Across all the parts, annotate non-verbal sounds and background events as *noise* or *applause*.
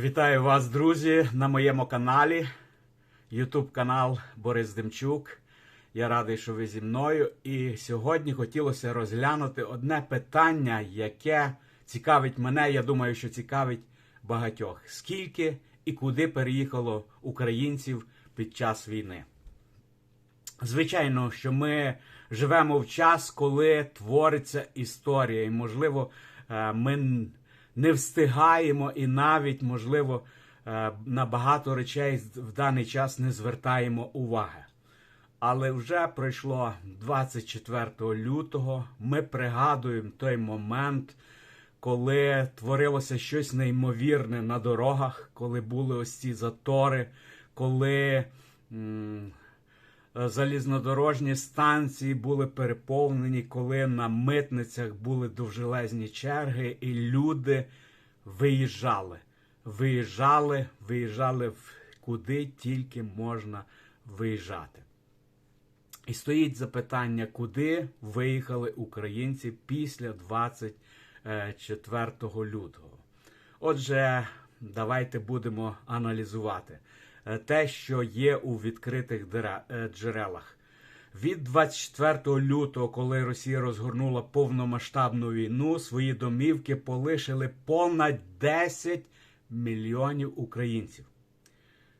Вітаю вас, друзі, на моєму каналі. Ютуб канал Борис Демчук. Я радий, що ви зі мною. І сьогодні хотілося розглянути одне питання, яке цікавить мене. Я думаю, що цікавить багатьох. Скільки і куди переїхало українців під час війни? Звичайно, що ми живемо в час, коли твориться історія, і, можливо, е, ми не встигаємо і навіть, можливо, е, на багато речей в даний час не звертаємо уваги. Але вже пройшло 24 лютого. Ми пригадуємо той момент, коли творилося щось неймовірне на дорогах, коли були ось ці затори, коли. М, залізнодорожні станції були переповнені, коли на митницях були довжелезні черги, і люди виїжджали. Виїжджали, виїжджали куди тільки можна виїжджати. І стоїть запитання, куди виїхали українці після 24 лютого. Отже, давайте будемо аналізувати е, те, що є у відкритих е, джерелах. Від 24 лютого, коли Росія розгорнула повномасштабну війну, свої домівки полишили понад 10 мільйонів українців.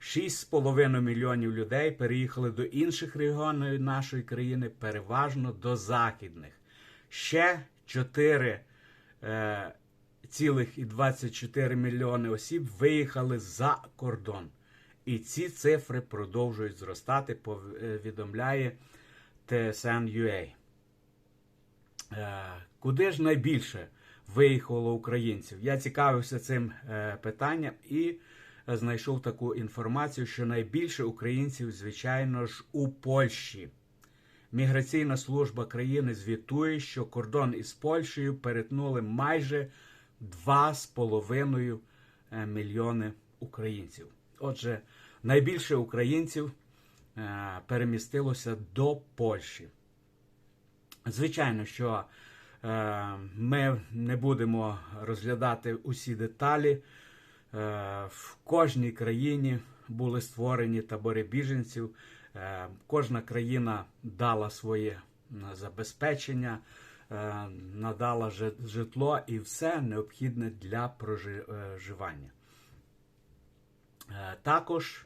6,5 мільйонів людей переїхали до інших регіонів нашої країни, переважно до західних. Ще 4 е, цілих і 24 мільйони осіб виїхали за кордон. І ці цифри продовжують зростати, повідомляє TSN.ua. Е, Куди ж найбільше виїхало українців? Я цікавився цим е, питанням і знайшов таку інформацію, що найбільше українців, звичайно ж, у Польщі. Міграційна служба країни звітує, що кордон із Польщею перетнули майже 2,5 е, мільйони українців. Отже, найбільше українців е, перемістилося до Польщі. Звичайно, що е, ми не будемо розглядати усі деталі. Е, в кожній країні були створені табори біженців. Кожна країна дала своє забезпечення, надала житло і все необхідне для проживання. Е, Також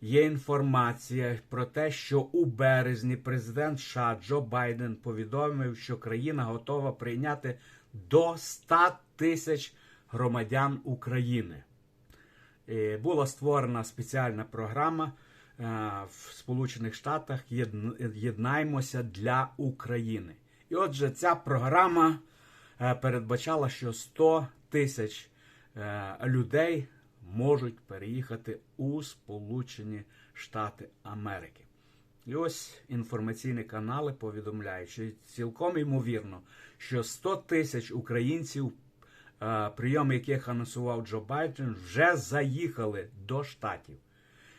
є інформація про те, що у березні президент США Джо Байден повідомив, що країна готова прийняти до 100 тисяч громадян України. Е, Була створена спеціальна програма е, в Сполучених Штатах Єднаймося для України. І отже, ця програма передбачала, що 100 тисяч людей можуть переїхати у Сполучені Штати Америки. І ось інформаційні канали повідомляють, що цілком ймовірно, що 100 тисяч українців, е, прийом яких анонсував Джо Байден, вже заїхали до штатів.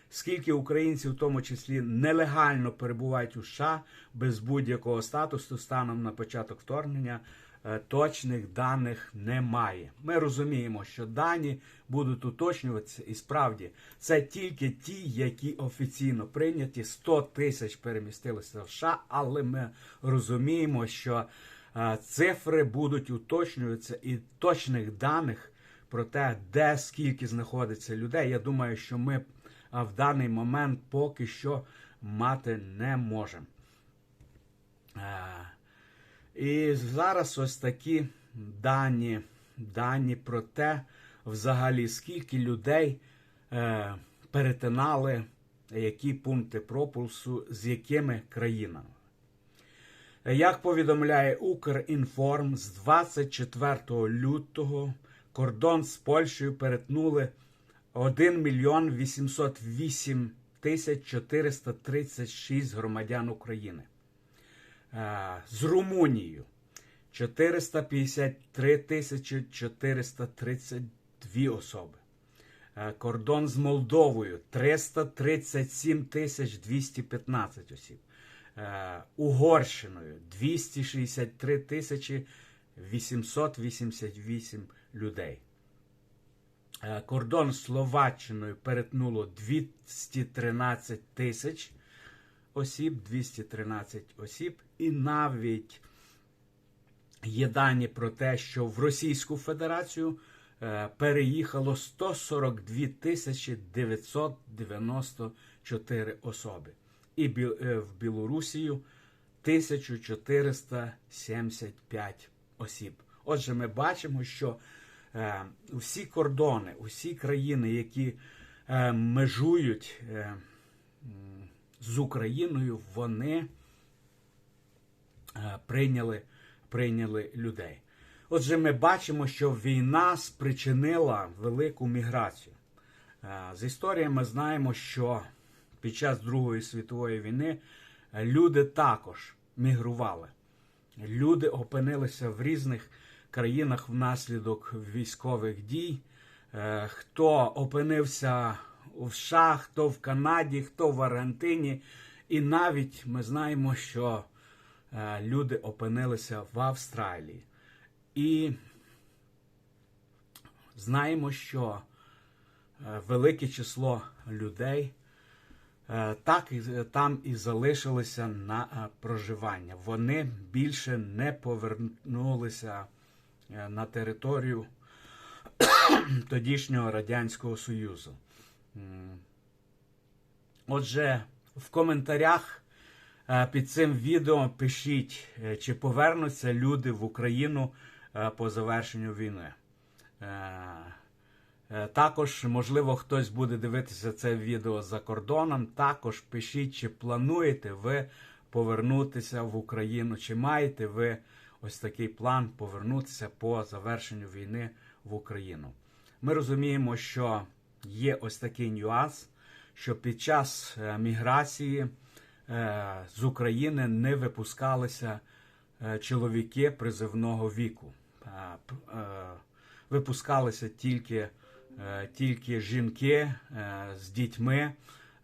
Скільки українців, в тому числі нелегально перебувають у США без будь-якого статусу станом на початок вторгнення, точних даних немає. Ми розуміємо, що дані будуть уточнюватися, і справді це тільки ті, які офіційно прийняті. 100 тисяч перемістилися в США, але ми розуміємо, що е, цифри будуть уточнюватися і точних даних про те, де скільки знаходиться людей. Я думаю, що ми в даний момент поки що мати не можемо. І зараз ось такі дані, дані про те, взагалі, скільки людей е, перетинали які пункти пропуску з якими країнами. Як повідомляє Укрінформ, з 24 лютого кордон з Польщею перетнули 1 мільйон 808 тисяч 436 громадян України. З Румунією 453 тисячі 432 особи. Кордон з Молдовою 337 тисяч 215 осіб. Угорщиною 263 тисячі 888 людей. Кордон з Словаччиною перетнуло 213 тисяч осіб, 213 осіб, і навіть є дані про те, що в Російську Федерацію е, переїхало 142 тисячі 994 особи. І е, в Білорусію 1475 осіб. Отже, ми бачимо, що е, всі кордони, усі країни, які е, межують е, з Україною, вони е, прийняли, прийняли людей. Отже, ми бачимо, що війна спричинила велику міграцію. Е, З історії ми знаємо, що під час Другої світової війни е, люди також мігрували. Люди опинилися в різних країнах внаслідок військових дій. Е, Хто опинився у США, хто в Канаді, хто в Аргентині. І навіть ми знаємо, що е, люди опинилися в Австралії. І знаємо, що е, велике число людей е, так там і залишилися на е, проживання. Вони більше не повернулися е, на територію *coughs* тодішнього Радянського Союзу. Отже, в коментарях е, під цим відео пишіть, е, чи повернуться люди в Україну е, по завершенню війни. Е, е, Також, можливо, хтось буде дивитися це відео за кордоном. Також пишіть, чи плануєте ви повернутися в Україну, чи маєте ви ось такий план повернутися по завершенню війни в Україну. Ми розуміємо, що є ось такий нюанс, що під час е, міграції е, з України не випускалися е, чоловіки призивного віку. Е, е, Випускалися тільки, е, тільки жінки е, з дітьми,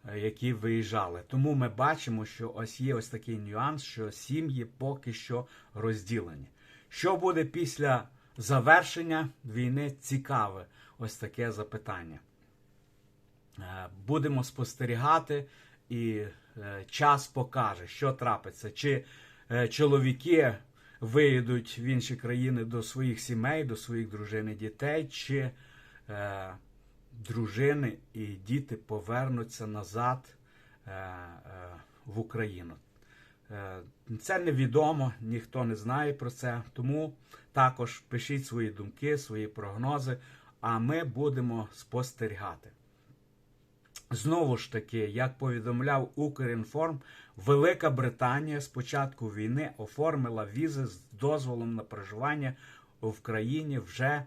е, які виїжджали. Тому ми бачимо, що ось є ось такий нюанс, що сім'ї поки що розділені. Що буде після завершення війни? Цікаве ось таке запитання. Е, Будемо спостерігати, і е, час покаже, що трапиться. Чи е, чоловіки виїдуть в інші країни до своїх сімей, до своїх дружин і дітей, чи е, дружини і діти повернуться назад е, е, в Україну. Е, Це невідомо, ніхто не знає про це. Тому також пишіть свої думки, свої прогнози, а ми будемо спостерігати. Знову ж таки, як повідомляв Укрінформ, Велика Британія з початку війни оформила візи з дозволом на проживання в країні вже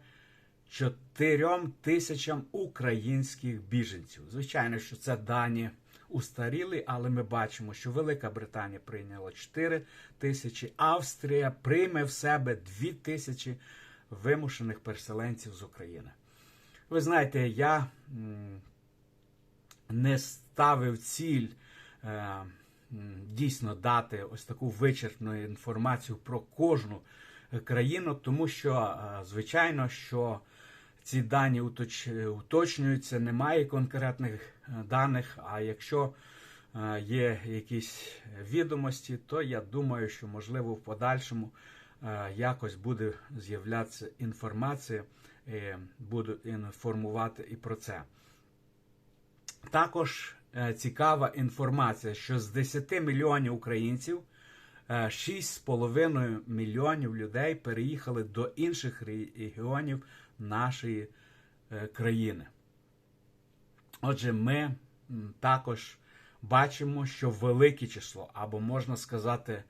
4 тисячам українських біженців. Звичайно, що це дані устаріли, але ми бачимо, що Велика Британія прийняла 4 тисячі, Австрія прийме в себе 2 тисячі вимушених переселенців з України. Ви знаєте, я не ставив ціль е, дійсно дати ось таку вичерпну інформацію про кожну е, країну, тому що, е, звичайно, що ці дані уточ- уточнюються, немає конкретних даних. А якщо є якісь відомості, то я думаю, що можливо в подальшому якось буде з'являтися інформація, буду інформувати і про це. Також е, цікава інформація, що з 10 мільйонів українців е, 6,5 мільйонів людей переїхали до інших регіонів нашої е, країни. Отже, ми також бачимо, що велике число, або можна сказати,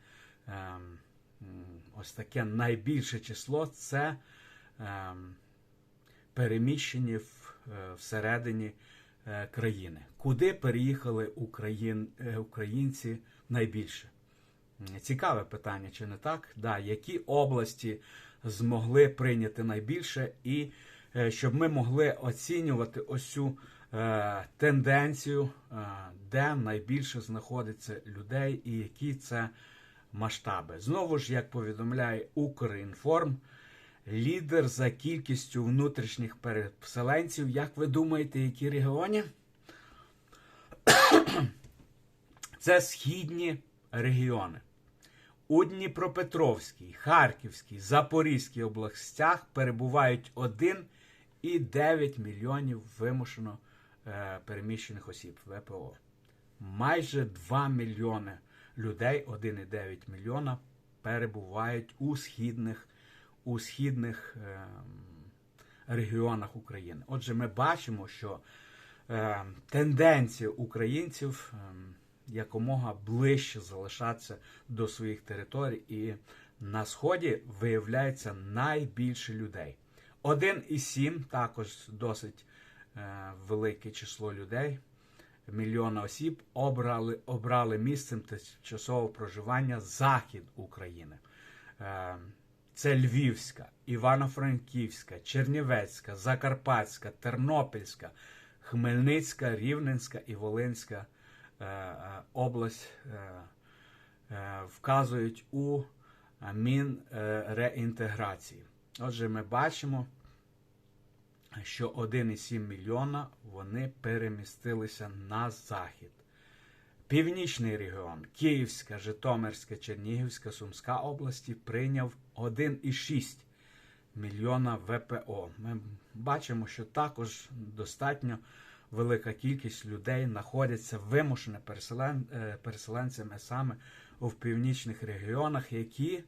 ем, ось таке найбільше число це ем, переміщені е, всередині е, країни. Куди переїхали україн, е, українці найбільше? Цікаве питання, чи не так? Да, які області змогли прийняти найбільше, і е, щоб ми могли оцінювати ось цю е, тенденцію, е, де найбільше знаходиться людей і які це масштаби. Знову ж, як повідомляє Укрінформ, лідер за кількістю внутрішніх переселенців. Як ви думаєте, які регіони? *coughs* Це східні регіони. У Дніпропетровській, Харківській, Запорізькій областях перебувають 1,9 мільйонів вимушено е, переміщених осіб ВПО. Майже 2 мільйони людей, 1,9 мільйона, перебувають у східних, у східних е, регіонах України. Отже, ми бачимо, що е, тенденція українців. Е, якомога ближче залишатися до своїх територій, і на сході виявляється найбільше людей. 1,7 також досить е, велике число людей. Мільйона осіб обрали обрали місцем тимчасового проживання захід України. Це Львівська, Івано-Франківська, Чернівецька, Закарпатська, Тернопільська, Хмельницька, Рівненська і Волинська е, е, область е, вказують у Мінреінтеграції. Отже, ми бачимо, що 1,7 мільйона вони перемістилися на захід. Північний регіон Київська, Житомирська, Чернігівська, Сумська області прийняв 1,6 мільйона ВПО. Ми бачимо, що також достатньо велика кількість людей знаходяться вимушено переселен... е, переселенцями саме у північних регіонах, які,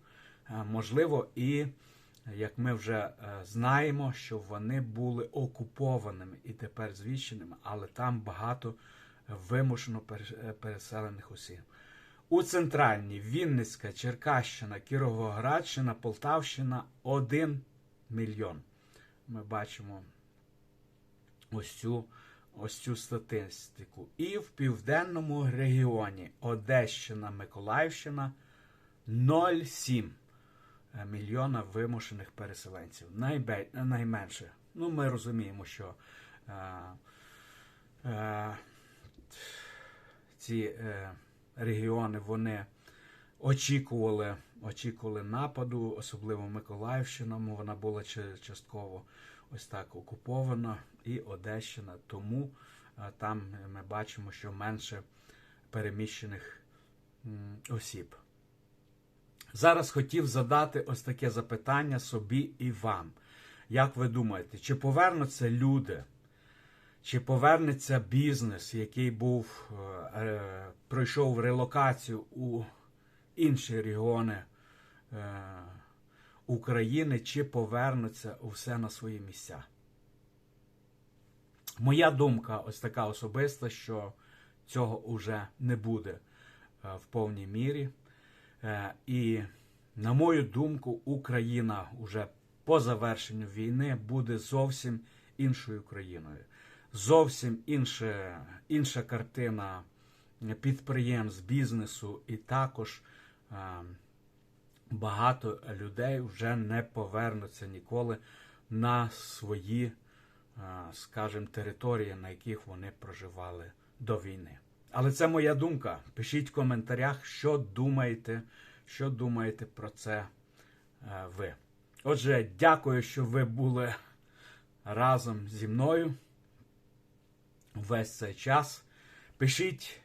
е, можливо, і як ми вже е, знаємо, що вони були окупованими і тепер звіщеними, але там багато вимушено е, переселених осіб. У центральній Вінницька, Черкащина, Кіровоградщина, Полтавщина 1 мільйон. Ми бачимо ось цю, ось цю статистику. І в південному регіоні Одещина, Миколаївщина 0,7 мільйона вимушених переселенців. Найбе, найменше. Ну, ми розуміємо, що е, е, ці е, регіони вони очікували, очікували нападу, особливо Миколаївщина, вона була частково ось так окупована, і Одещина. Тому е, там ми бачимо, що менше переміщених м, осіб. Зараз хотів задати ось таке запитання собі і вам. Як ви думаєте, чи повернуться люди? Чи повернеться бізнес, який був, е, е, пройшов релокацію у інші регіони е, України, чи повернуться усе на свої місця? Моя думка ось така особиста, що цього вже не буде в повній мірі. І, на мою думку, Україна уже по завершенню війни буде зовсім іншою країною. Зовсім інше, інша картина підприємств, бізнесу, і також е, багато людей вже не повернуться ніколи на свої, е, скажімо, території, на яких вони проживали до війни. Але це моя думка. Пишіть в коментарях, що думаєте, що думаєте про це е, ви. Отже, дякую, що ви були разом зі мною весь цей час. Пишіть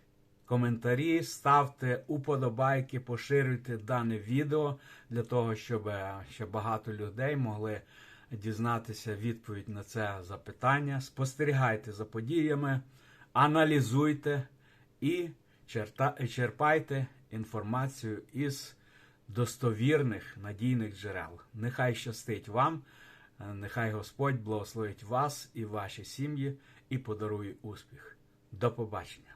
коментарі, ставте уподобайки, поширюйте дане відео для того, щоб ще багато людей могли дізнатися відповідь на це запитання. Спостерігайте за подіями, аналізуйте і черпайте інформацію із достовірних надійних джерел. Нехай щастить вам, е, нехай Господь благословить вас і ваші сім'ї і подарує успіх. До побачення!